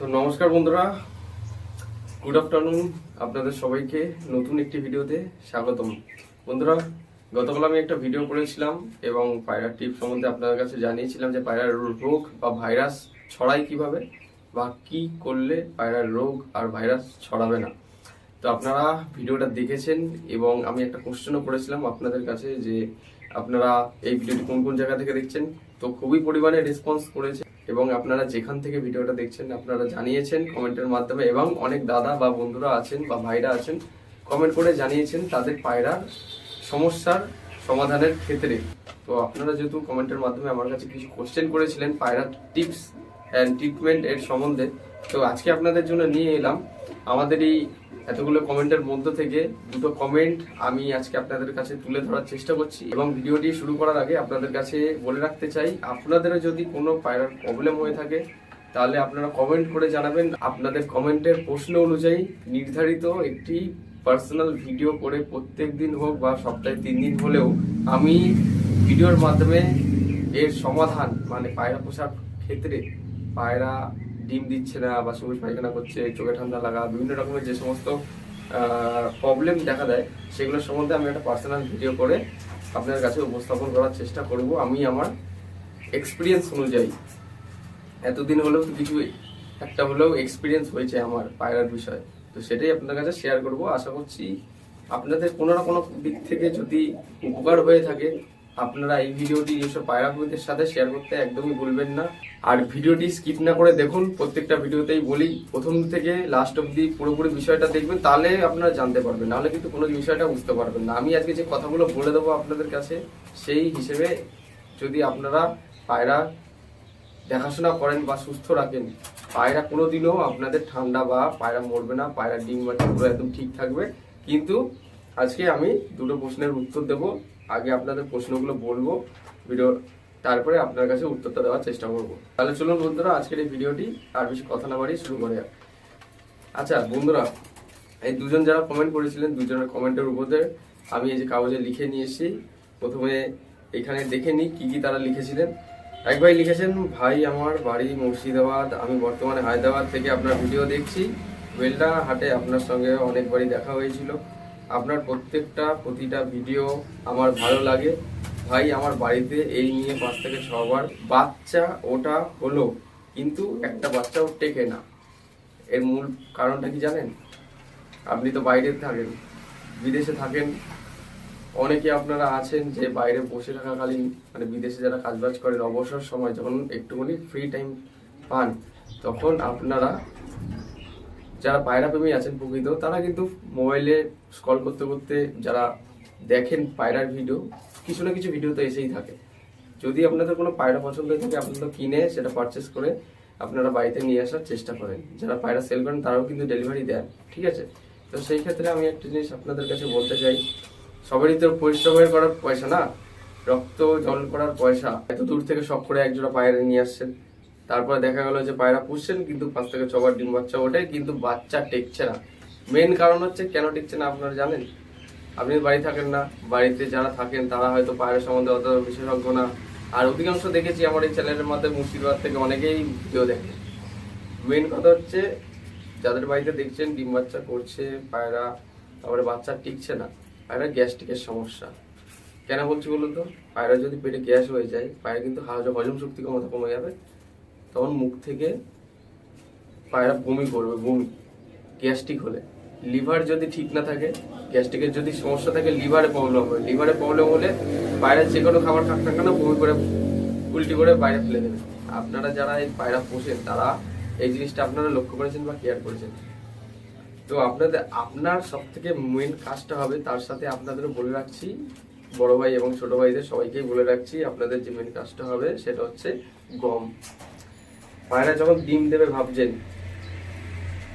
তো নমস্কার বন্ধুরা। গুড আফটারনুন আপনাদের সবাইকে নতুন একটি ভিডিওতে স্বাগতম। বন্ধুরা, গতকাল আমি একটা ভিডিও করেছিলাম এবং পায়রার টিপ সম্বন্ধে আপনাদের কাছে জানিয়েছিলাম যে পায়রার রোগ বা ভাইরাস ছড়ায় কীভাবে বা কি করলে পায়রার রোগ আর ভাইরাস ছড়াবে না। তো আপনারা ভিডিওটা দেখেছেন এবং আমি একটা কোশ্চেনও করেছিলাম আপনাদের কাছে যে আপনারা এই ভিডিওটি কোন কোন জায়গা থেকে দেখছেন? তো খুবই পরিমাণে রেসপন্স করেছে। এবং আপনারা যেখান থেকে ভিডিওটা দেখছেন, আপনারা জানিয়েছেন কমেন্টের মাধ্যমে এবং অনেক দাদা বা বন্ধুরা আছেন বা ভাইরা আছেন, কমেন্ট করে জানিয়েছেন তাদের পায়রার সমস্যার সমাধানের ক্ষেত্রে। তো আপনারা যেহেতু কমেন্টের মাধ্যমে আমার কাছে কিছু কোশ্চেন করেছিলেন, পায়রা টিপস অ্যান্ড ট্রিটমেন্ট এর সম্বন্ধে, তো আজকে আপনাদের জন্য নিয়ে এলাম। আমাদের এই এতগুলো কমেন্টের মধ্য থেকে দুটো কমেন্ট আমি আজকে আপনাদের কাছে তুলে ধরার চেষ্টা করছি এবং ভিডিওটি শুরু করার আগে আপনাদের কাছে বলে রাখতে চাই, আপনাদেরও যদি কোনো পায়রার প্রবলেম হয়ে থাকে, তাহলে আপনারা কমেন্ট করে জানাবেন। আপনাদের কমেন্টের প্রশ্ন অনুযায়ী নির্ধারিত একটি পার্সোনাল ভিডিও করে প্রত্যেক দিন হোক বা সপ্তাহে তিন দিন হলেও আমি ভিডিওর মাধ্যমে এর সমাধান মানে পায়রা পোশাক ক্ষেত্রে পায়রা ডিম দিচ্ছে না বা সবুজ পায়খানা করছে, চোখে ঠান্ডা লাগা, বিভিন্ন রকমের যে সমস্ত প্রবলেম দেখা দেয়, সেগুলোর সম্বন্ধে আমি একটা পার্সোনাল ভিডিও করে আপনার কাছে উপস্থাপন করার চেষ্টা করব। আমি আমার এক্সপিরিয়েন্স অনুযায়ী। এতদিন হলেও কিছু, একটা হলেও এক্সপিরিয়েন্স হয়েছে আমার পায়রার বিষয়ে। তো সেটাই আপনার কাছে শেয়ার করব। আশা করছি আপনাদের কোনো না কোনো দিক থেকে যদি উপকার হয়ে থাকে আপনারা এই ভিডিওটি যেসব পায়রা কবিদের সাথে শেয়ার করতে একদমই ভুলবেন না। আর ভিডিওটি স্কিপ না করে দেখুন, প্রত্যেকটা ভিডিওতেই বলি, প্রথম থেকে লাস্ট অব্দি পুরোপুরি বিষয়টা দেখবেন, তাহলে আপনারা জানতে পারবেন, নাহলে কিন্তু কোনো বিষয়টা বুঝতে পারবেন না। আমি আজকে যে কথাগুলো বলে দেবো আপনাদের কাছে, সেই হিসেবে যদি আপনারা পায়রা দেখাশোনা করেন বা সুস্থ রাখেন, পায়রা কোনোদিনও আপনাদের ঠান্ডা বা পায়রা মরবে না, পায়রা ডিম বাচ্চা পুরো একদম ঠিক থাকবে। কিন্তু আজকে আমি দুটো প্রশ্নের উত্তর দেব। আগে আপনাদের প্রশ্নগুলো বলব। ভিডিও, তারপরে আপনার কাছে উত্তরটা দেওয়ার চেষ্টা করব। তাহলে চলুন বন্ধুরা, আজকের এই ভিডিওটি আর বেশি কথা না বাড়িয়ে শুরু করে আচ্ছা বন্ধুরা, এই দুজন যারা কমেন্ট করেছিলেন, দুজনের কমেন্টের উপরে আমি এই যে কাগজে লিখে নিয়ে এসেছি প্রথমে এখানে দেখে নিই কি কি তারা লিখেছিলেন। এক ভাই লিখেছেন, ভাই, আমার বাড়ি মুর্শিদাবাদ। আমি বর্তমানে হায়দ্রাবাদ থেকে আপনার ভিডিও দেখছি। বেলডা হাটে আপনার সঙ্গে অনেকবারই দেখা হয়েছিল। আপনার প্রত্যেকটা, প্রতিটা ভিডিও আমার ভালো লাগে। ভাই, আমার বাড়িতে এই নিয়ে পাঁচ থেকে ছবার বাচ্চা ওটা হলো, কিন্তু একটা বাচ্চাও টেকে না। এর মূল কারণটা কি জানেন? আপনি তো বাইরে থাকেন, বিদেশে থাকেন। অনেকে আপনারা আছেন যে বাইরে বসে থাকাকালীন মানে বিদেশে যারা কাজবাজ করেন, অবসর সময়, যখন একটুখানি ফ্রি টাইম পান, তখন আপনারা যারা পায়রা প্রেমী আছেন প্রকৃত, তারা কিন্তু মোবাইলে স্ক্রল করতে করতে যারা দেখেন পায়রার ভিডিও কিছু না কিছু ভিডিও তো এসেই থাকে। যদি আপনাদের কোনো পায়রা পছন্দ হয়ে থাকে আপনারা কিনে সেটা পারচেস করে আপনারা বাড়িতে নিয়ে আসার চেষ্টা করেন। যারা পায়রা সেল করেন, তারাও কিন্তু ডেলিভারি দেন, ঠিক আছে? তো সেই ক্ষেত্রে আমি একটা জিনিস আপনাদের কাছে বলতে চাই, সবারই তো পরিশ্রমের করার পয়সা না? রক্ত জল করার পয়সা, এত দূর থেকে সব করে একজোড়া পায়রা নিয়ে আসছেন। তারপরে দেখা গেল যে পায়রা পুষছেন, কিন্তু পাঁচ থেকে ছবার ডিম বাচ্চা ওঠে, কিন্তু বাচ্চা টেকছে না। মেন কারণ হচ্ছে কেন টেকছে না আপনারা জানেন? আপনি বাড়ি থাকেন না, বাড়িতে যারা থাকেন তারা হয়তো পায়রা সম্বন্ধে অত বিশেষজ্ঞ না। আর অধিকাংশ দেখেছি আমার এই চ্যানেলের মাধ্যমে মুর্শিদাবাদ থেকে অনেকেই ভিডিও দেখে। মেন কথা হচ্ছে, যাদের বাড়িতে দেখছেন ডিম বাচ্চা করছে, পায়রা, তারপরে বাচ্চা টিকছে না, পায়রা গ্যাস্ট্রিকের সমস্যা। কেন বলছি বলুন তো? পায়রা যদি পেটে গ্যাস হয়ে যায়, পায়রা কিন্তু হাজ- হজম শক্তি ক্ষমতা কমে যাবে। তখন মুখ থেকে পায়রা বমি করবে, বমি। গ্যাস্ট্রিক হলে। লিভার যদি ঠিক না থাকে গ্যাস্ট্রিকের যদি সমস্যা থাকে, লিভারে প্রবলেম হবে লিভারে প্রবলেম হলে বাইরে যে কোনো খাবার খাক না কেন, বমি করে, উল্টি করে বাইরে ফেলে দেবে। আপনারা যারা এই পায়রা পোষেন, তারা এই জিনিসটা আপনারা লক্ষ্য করেছেন বা কেয়ার করেছেন? তো আপনাদের, আপনার সব থেকে মেন কাজটা হবে, তার সাথে আপনাদেরও বলে রাখছি, বড় ভাই এবং ছোট ভাইদের সবাইকেই বলে রাখছি, আপনাদের যে মেন কাজটা হবে, সেটা হচ্ছে গম। পায়রা যখন ডিম দেবে ভাবছেন,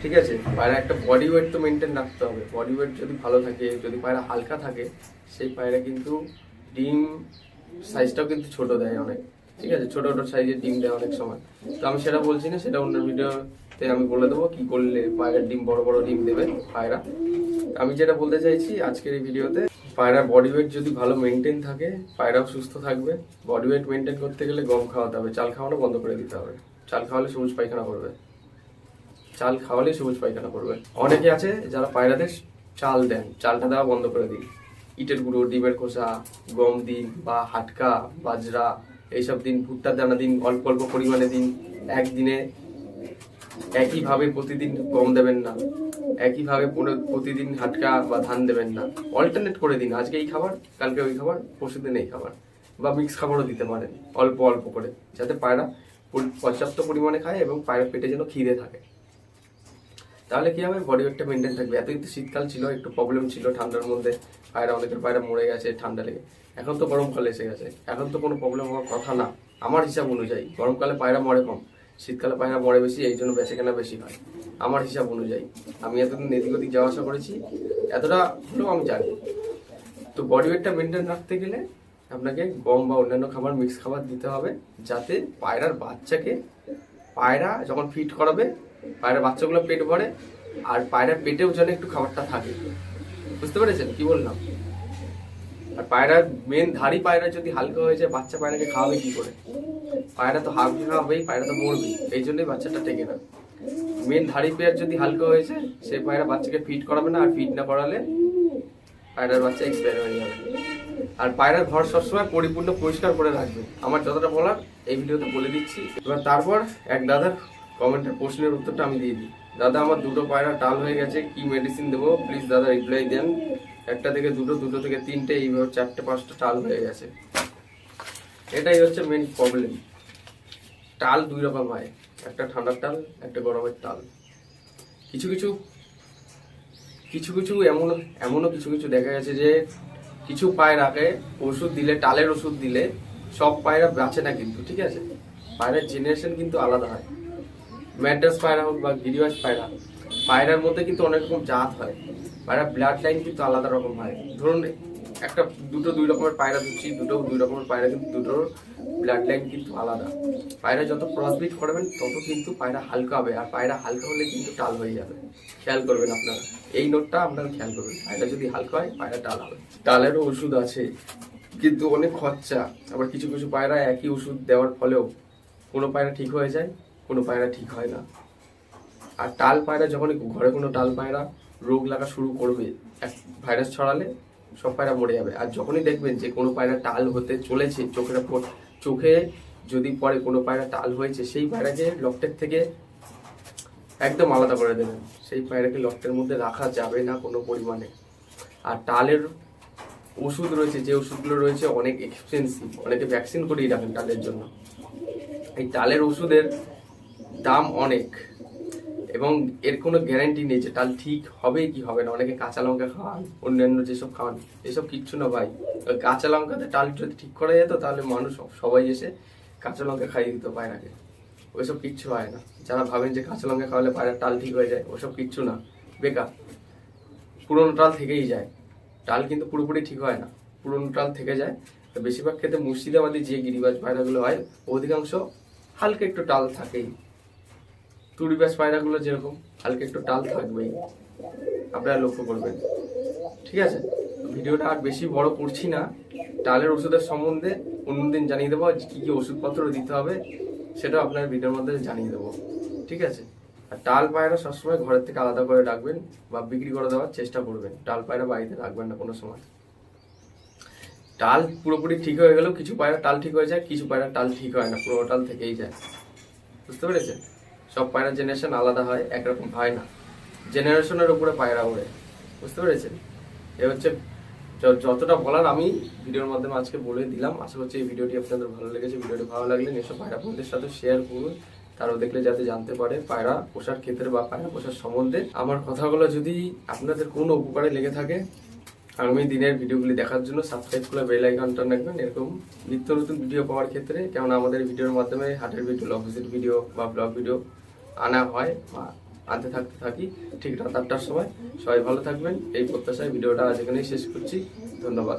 ঠিক আছে? পায়রা একটা বডি ওয়েট তো মেনটেন রাখতে হবে। বডি ওয়েট যদি ভালো থাকে, যদি পায়রা হালকা থাকে, সেই পায়রা কিন্তু ডিম সাইজটাও কিন্তু ছোট দেয় অনেক। ঠিক আছে? ছোট ছোট সাইজের ডিম দেয় অনেক সময়। তো আমি সেটা বলছি না, সেটা অন্য ভিডিওতে আমি বলে দেবো কি করলে পায়রার ডিম, বড় বড় ডিম দেবে পায়রা। আমি যেটা বলতে চাইছি, আজকের এই ভিডিওতে পায়রা বডি ওয়েট যদি ভালো মেনটেন থাকে, পায়রাও সুস্থ থাকবে। বডি ওয়েট মেনটেন করতে গেলে গম খাওয়াতে হবে, চাল খাওয়ানো বন্ধ করে দিতে হবে। চাল খাওয়ালে সবুজ পায়খানা করবে। চাল খাওয়ালে সবুজ পায়খানা করবে। অনেকে আছে যারা পায়রাদের চাল দেন, চালটা দেওয়া বন্ধ করে দিন ইটের গুঁড়ো, ডিমের খোসা, গম দিন বা হাটকা, বাজরা, এইসব দিন, ভুট্টার দানা দিন, অল্প অল্প পরিমাণে দিন। একদিনে একইভাবে প্রতিদিন গম দেবেন না। একইভাবে পুরো- প্রতিদিন হাটকা বা ধান দেবেন না। অল্টারনেট করে দিন। আজকে এই খাবার, কালকে ওই খাবার পরশু দিন এই খাবার। বা মিক্স খাবারও দিতে পারেন, অল্প অল্প করে, যাতে পায়রা পর্যাপ্ত পরিমাণে খায় এবং পায়ের পেটে যেন খিদে থাকে। তাহলে কি হবে? বডি ওয়েটটা মেনটেন থাকবে। এতদিন তো শীতকাল ছিল, একটু প্রবলেম ছিল ঠান্ডার মধ্যে। পায়রা অনেকের পায়রা মরে গেছে ঠান্ডা লেগে। এখন তো গরমকাল এসে গেছে। এখন তো কোনো প্রবলেম হওয়ার কথা না। আমার হিসাব অনুযায়ী, গরমকালে পায়রা মরে কম, শীতকালে পায়রা মরে বেশি, এই জন্য বেচে কেনা বেশি হয়। আমার হিসাব অনুযায়ী। আমি এতদিন এদিক ওদিক যাওয়া আসা করেছি। এতটা হলেও আমি জানি। তো বডি ওয়েটটা মেনটেন রাখতে গেলে আপনাকে গম বা অন্যান্য খাবার মিক্স খাবার দিতে হবে যাতে পায়রার বাচ্চাকে, পায়রা যখন ফিট করাবে, পায়রার বাচ্চাগুলো পেট ভরে আর পায়রার পেটেও যেন একটু খাবারটা থাকে। বুঝতে পেরেছেন? কি বললাম? আর পায়রার মেন ধাড়ি পায়রা যদি হালকা হয়ে যায়, বাচ্চা পায়রাকে খাওয়াবে কি করে? পায়রা তো হালকা হবেই পায়রা তো মরবে এই জন্যই বাচ্চাটা টেকে না। মেন ধাড়ি পেয়ার যদি হালকা হয়েছে সে পায়রা বাচ্চাকে ফিট করাবে না, আর ফিট না করালে পায়রার বাচ্চা এক্সপায়ার হয়ে যাবে। আর পায়রার ঘর সবসময় পরিপূর্ণ পরিষ্কার করে রাখবে। আমার যতটা বলার, এই ভিডিওতে বলে দিচ্ছি। এবার তারপর এক দাদার কমেন্টের প্রশ্নের উত্তরটা আমি দিয়ে দিই। দাদা, আমার দুটো পায়রা টাল হয়ে গেছে, কি মেডিসিন দেবো? প্লিজ দাদা রিপ্লাই দেন। একটা থেকে দুটো দুটো থেকে তিনটে, এইভাবে চারটে, পাঁচটা টাল হয়ে গেছে। এটাই হচ্ছে মেন প্রবলেম টাল দুই রকম হয়। একটা ঠান্ডার টাল, একটা গরমের টাল। কিছু কিছু কিছু কিছু এমন, এমনও কিছু কিছু দেখা গেছে যে কিছু পায়রাকে ওষুধ দিলে, টালের ওষুধ দিলে, সব পায়রা বাঁচে না কিন্তু, ঠিক আছে? পায়রার জেনারেশন কিন্তু আলাদা হয়। ম্যাড্রাস পায়রা হোক বা গিরিবাস পায়রা, পায়রার মধ্যে কিন্তু অনেক রকম জাত হয়। পায়রা ব্লাড লাইন কিন্তু আলাদা রকম হয়। ধরুন একটা দুটো দুই রকমের পায়রা ধরছি দুটো দুই রকমের পায়রা, কিন্তু দুটোর ব্লাড লাইন কিন্তু আলাদা। পায়রা যত ক্রসবিট করবেন, তত কিন্তু পায়রা হালকা হবে, আর পায়রা হালকা হলে কিন্তু টাল হয়ে যাবে। খেয়াল করবেন আপনারা। এই নোটটা আপনারা খেয়াল করবেন। পায়রা যদি হালকা হয়, পায়রা টাল হবে। টালেরও ওষুধ আছে, কিন্তু অনেক খরচা। আবার কিছু কিছু পায়রা একই ওষুধ দেওয়ার ফলেও কোনো পায়রা ঠিক হয়ে যায়, কোনো পায়রা ঠিক হয় না। আর টাল পায়রা যখন ঘরে কোনো টাল পায়রা রোগ লাগা শুরু করবে, এক ভাইরাস ছড়ালে সব পায়রা মরে যাবে। আর যখনই দেখবেন যে কোনো পায়রা টাল হতে চলেছে, চোখের ওপর, চোখে যদি পরে কোনো পায়রা টাল হয়েছে, সেই পায়রাকে লকটের থেকে একদম আলাদা করে দেবেন। সেই পায়রাকে লকটের মধ্যে রাখা যাবে না কোনো পরিমাণে। আর টালের ওষুধ রয়েছে, যে ওষুধগুলো রয়েছে অনেক এক্সপেন্সিভ অনেকে ভ্যাকসিন করেই রাখেন টালের জন্য। এই টালের ওষুধের দাম অনেক। এবং এর কোনো গ্যারান্টি নেই যে টাল ঠিক হবে কি হবে না। অনেকে কাঁচা লঙ্কা খাওয়ান, অন্যান্য যেসব খাওয়ান, এসব কিচ্ছু না ভাই। কাঁচা লঙ্কাতে টাল যদি ঠিক করা যেত, তাহলে মানুষ সবাই এসে কাঁচা লঙ্কা খাইয়ে দিত পায়রাকে। ওইসব কিচ্ছু হয় না। যারা ভাবেন যে কাঁচা লঙ্কা খাওয়ালে পায়রার টাল ঠিক হয়ে যায়, ওসব কিচ্ছু না। বেকার। পুরনো টাল থেকেই যায়। টাল কিন্তু পুরোপুরি ঠিক হয় না। পুরোনো টাল থেকে যায়। তো বেশিরভাগ ক্ষেত্রে মুর্শিদাবাদে যে গিরিবাজ পায়রাগুলো হয়, অধিকাংশ হালকা একটু টাল থাকেই। তুড়িবাজ পায়রাগুলো যেরকম, হালকা একটু টাল থাকবেই আপনারা লক্ষ্য করবেন। ঠিক আছে? ভিডিওটা আর বেশি বড় করছি না। টালের ওষুধের সম্বন্ধে অন্যদিন জানিয়ে দেবো কী কী ওষুধপত্র দিতে হবে সেটা আপনার ভিডিওর মধ্যে জানিয়ে দেবো। ঠিক আছে? আর টাল পায়রা সবসময় ঘরের থেকে আলাদা করে রাখবেন বা বিক্রি করে দেওয়ার চেষ্টা করবেন। টাল পায়রা বাড়িতে রাখবেন না কোনো সময়। টাল পুরোপুরি ঠিক হয়ে গেলেও কিছু পায়রা টাল ঠিক হয়ে যায়, কিছু পায়রা টাল ঠিক হয় না পুরো টাল থেকেই যায়। বুঝতে পেরেছেন? সব পায়রা জেনারেশন আলাদা হয়, একরকম হয় না। জেনারেশনের উপরে পায়রা ওড়ে। বুঝতে পেরেছেন? এ হচ্ছে যতটা বলার আমি ভিডিওর মাধ্যমে আজকে বলে দিলাম। আশা করছি এই ভিডিওটি আপনাদের ভালো লেগেছে। ভিডিওটি ভালো লাগলে এসব পায়রা বন্ধুদের সাথে শেয়ার করুন। তারাও দেখলে যাতে জানতে পারে পায়রা পোষার ক্ষেত্রে বা পায়রা পোষার সম্বন্ধে। আমার কথাগুলো যদি আপনাদের কোনো উপকারে লেগে থাকে, আগামী দিনের ভিডিওগুলি দেখার জন্য সাবস্ক্রাইব করে বেল আইকনটা রাখবেন। এরকম নিত্য নতুন ভিডিও পাওয়ার ক্ষেত্রে, কেননা আমাদের ভিডিওর মাধ্যমে হাটের ভিডিও অফিসের ভিডিও বা ব্লগ ভিডিও আনা হয় আনতে থাকতে থাকি। ঠিক রাত আটটার সময়। সবাই ভালো থাকবেন। এই প্রত্যাশায় ভিডিওটা আজ এখানেই শেষ করছি। ধন্যবাদ।